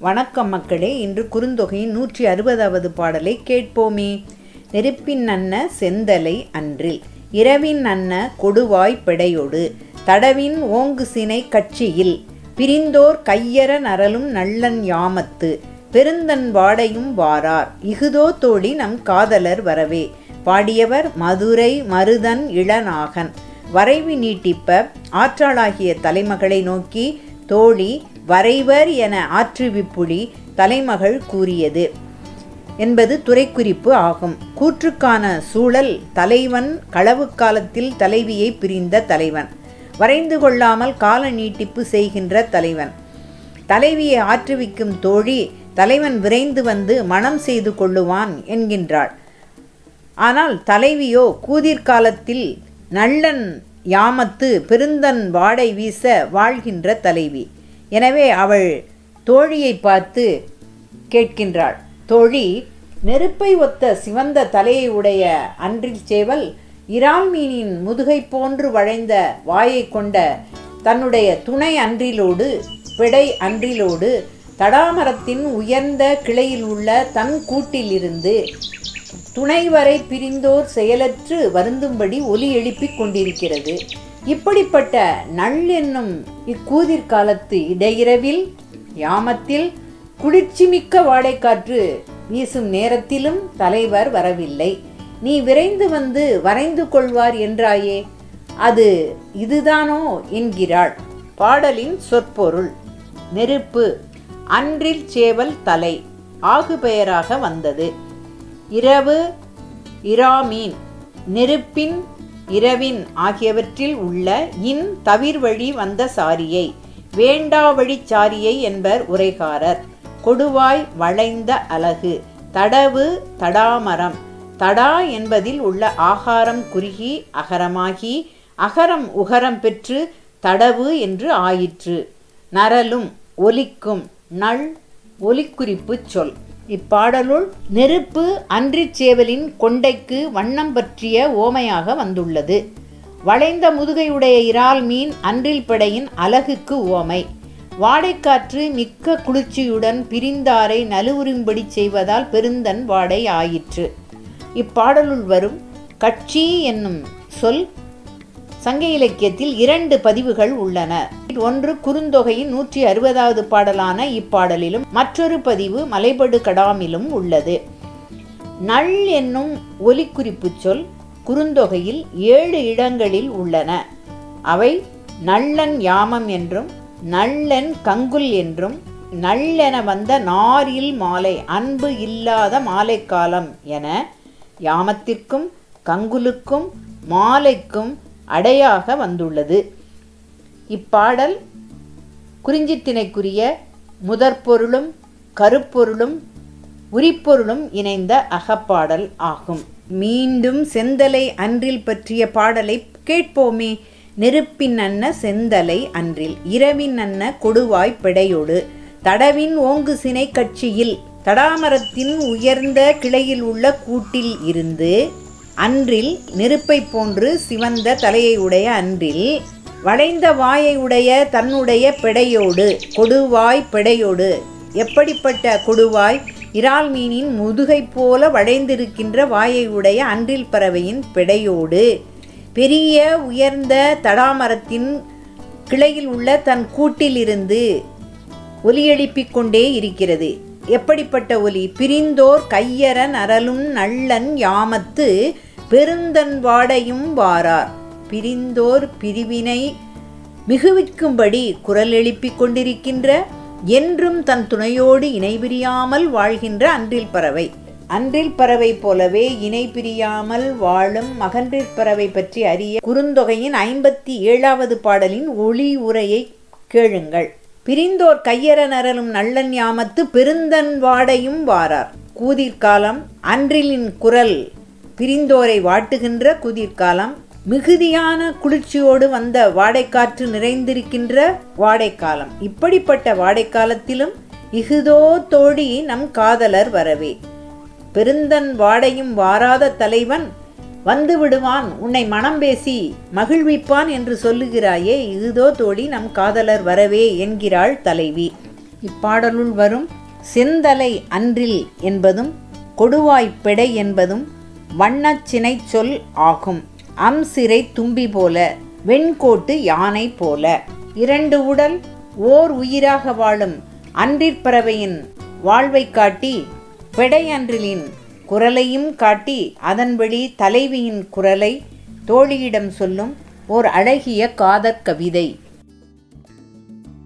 வணக்கம் மக்களே இன்று குறுந்தொகையின் நூற்றி அறுபதாவது பாடலை கேட்போமே. நெருப்பின் அன்ன செந்தலை அன்றில் இரவின் அன்ன கொடுவாய் பிடையொடு தடவின் ஓங்கு சினை கட்சியில் பிரிந்தோர் கையற நரலும் நல்லன் யாமத்து பெருந்தன் வாடையும் வாரார் இகுதோ தோழி நம் காதலர் வரவே. பாடியவர் மதுரை மருதன் இளநாகன். வரைவி நீட்டிப்ப ஆற்றாளாகிய தலைமகளை நோக்கி தோழி வரைவர் என ஆற்றுவிப்புலி தலைமகள் கூறியது என்பது துறைக்குறிப்பு ஆகும். கூற்றுக்கான சூழல் தலைவன் களவு காலத்தில் தலைவியை பிரிந்த தலைவன். வரைந்து கொள்ளாமல் கால நீட்டிப்பு செய்கின்ற தலைவன். தலைவியை ஆற்றுவிக்கும் தோழி தலைவன் விரைந்து வந்து மனம் செய்து கொள்ளுவான் என்கின்றாள். ஆனால் தலைவியோ கூதிர்காலத்தில் நல்லன் யாமத்து பெருந்தன் வாடை வீச வாழ்கின்ற தலைவி. எனவே அவள் தோழியை பார்த்து கேட்கின்றாள் தோழி நெருப்பை ஒத்த சிவந்த தலையை உடைய அன்றில் சேவல் இறால் மீனின் முதுகை போன்று வளைந்த வாயை கொண்ட தன்னுடைய துணை அன்றிலோடு பிடை அன்றிலோடு தடாமரத்தின் உயர்ந்த கிளையில் உள்ள தன் கூட்டிலிருந்து துணை வரை பிரிந்தோர் செயலற்று வருந்தும்படி ஒலி எழுப்பிக் கொண்டிருக்கிறது. இப்படிப்பட்ட நள் என்னும் இக்கூதிர்காலத்து இடையிரவில் யாமத்தில் குளிர்ச்சிமிக்க வாடைக்காற்று வீசும் நேரத்திலும் தலைவர் வரவில்லை. நீ விரைந்து வந்து வரைந்து கொள்வார் என்றாயே அது இதுதானோ என்கிறாள். பாடலின் சொற்பொருள் நெருப்பு அன்றில் சேவல் தலை ஆகு பெயராக வந்தது. இரவு இராமீன் நெருப்பின் இரவின் ஆகியவற்றில் உள்ள இன் தவிர்வழி வந்த சாரியை வேண்டாவழி சாரியை என்பர் உரைகாரர். கொடுவாய் வளைந்த அலகு தடவு தடாமரம் தடா என்பதில் உள்ள ஆகாரம் குறுகி அகரமாகி அகரம் உகரம் பெற்று தடவு என்று ஆயிற்று. நரலும் ஒலிக்கும் நள் ஒலிக்குறிப்பு சொல். இப்பாடலுள் நெருப்பு அன்றிச்சேவலின் கொண்டைக்கு வண்ணம் பற்றிய ஓமையாக வந்துள்ளது. வளைந்த முதுகையுடைய இறால் மீன் அன்றில் படையின் அலகுக்கு ஓமை. வாடைக்காற்று மிக்க குளிர்ச்சியுடன் பிரிந்தாரை நலுவுறும்படி செய்வதால் பெருந்தன் வாடை ஆயிற்று. இப்பாடலுள் வரும் கட்சி என்னும் சொல் சங்க இலக்கியத்தில் இரண்டு பதிவுகள் உள்ளன. ஒன்று குறுந்தொகையின் நூற்றி அறுபதாவது பாடலான இப்பாடலிலும் மற்றொரு பதிவு மலைபடு கடாமிலும் உள்ளது. நள் என்னும் ஒலிக்குறிப்பு சொல் குறுந்தொகையில் ஏழு இடங்களில் உள்ளன. அவை நள்ளன் யாமம் என்றும் நள்ளன் கங்குல் என்றும் நல்லென வந்த நாரில் மாலை அன்பு இல்லாத மாலை காலம் என யாமத்திற்கும் கங்குலுக்கும் மாலைக்கும் அடையாக வந்துள்ளது. இப்பாடல் குறிஞ்சித்திணைக்குரிய முதற்பொருளும் கருப்பொருளும் உரிப்பொருளும் இணைந்த அகப்பாடல் ஆகும். மீண்டும் செந்தலை அன்றில் பற்றிய பாடலை கேட்போமே. நெருப்பின் அன்ன செந்தலை அன்றில் இரவின் அன்ன கொடுவாய் பிடையோடு. தடவின் ஓங்கு சினை கட்சியில் தடாமரத்தின் உயர்ந்த கிளையில் உள்ள கூட்டில் இருந்து அன்றில் நெருப்பை போன்று சிவந்த தலையை உடைய அன்றில் வளைந்த வாயை உடைய தன்னுடைய பெடையோடு கொடுவாய் பெடையோடு எப்படிப்பட்ட கொடுவாய்? இறால் மீனின் முதுகை போல வளைந்திருக்கின்ற வாயை உடைய அன்றில் பறவையின் பெடையோடு பெரிய உயர்ந்த தடாமரத்தின் கிளையில் உள்ள தன் கூட்டிலிருந்து ஒலி எழுப்பிக் கொண்டே இருக்கிறது. எப்படிப்பட்ட ஒலி? பிரிந்தோர் கையரன் அரலும் நல்லன் யாமத்து பெருந்தன் வாடையும் வாரார். பிரிந்தோர் பிரிவினை மிகுவிக்கும்படி குரல் எழுப்பிக் கொண்டிருக்கின்ற என்றும் தன் துணையோடு இணை பிரியாமல் வாழ்கின்ற அன்றில் பறவை. அன்றில் பறவை போலவே இணை பிரியாமல் வாழும் மகன்றிற் பறவை பற்றி அறிய குறுந்தொகையின் ஐம்பத்தி ஏழாவது பாடலின் ஒளி உரையை கேளுங்கள். பிரிந்தோர் கையற நரலும் நல்லன் யாமத்து பெருந்தன் வாடையும் வாரார். கூதிர்காலம் அன்றிலின் குரல் பிரிந்தோரை வாட்டுகின்ற குதிர்காலம் மிகுதியான குளிர்ச்சியோடு வந்த வாடைக்காற்று நிறைந்திருக்கின்ற வாடைக்காலம். இப்படிப்பட்ட வாடைக்காலத்திலும் இகுதோ தோழி நம் காதலர் வரவே. பெருந்தன் வாடையும் வாராத தலைவன் வந்து விடுவான் உன்னை மனம் பேசி மகிழ்விப்பான் என்று சொல்லுகிறாயே இதுதோ தோழி நம் காதலர் வரவே என்கிறாள் தலைவி. இப்பாடலுள் வரும் செந்தலை அன்றில் என்பதும் கொடுவாய்ப்பெடை என்பதும் வண்ணச்சினை சொல் ஆகும். அம் சிறை தும்பி போல வெண்கோட்டு யானை போல. இரண்டு உடல் ஓர் உயிராக வாழும் அன்றிற்பறவையின் வாழ்வை காட்டி பெடையன்றிலின் குரலையும் காட்டி அதன் வழி தலைவியின் குரலை தோழியிடம் சொல்லும் ஓர் அழகிய காதற் கவிதை.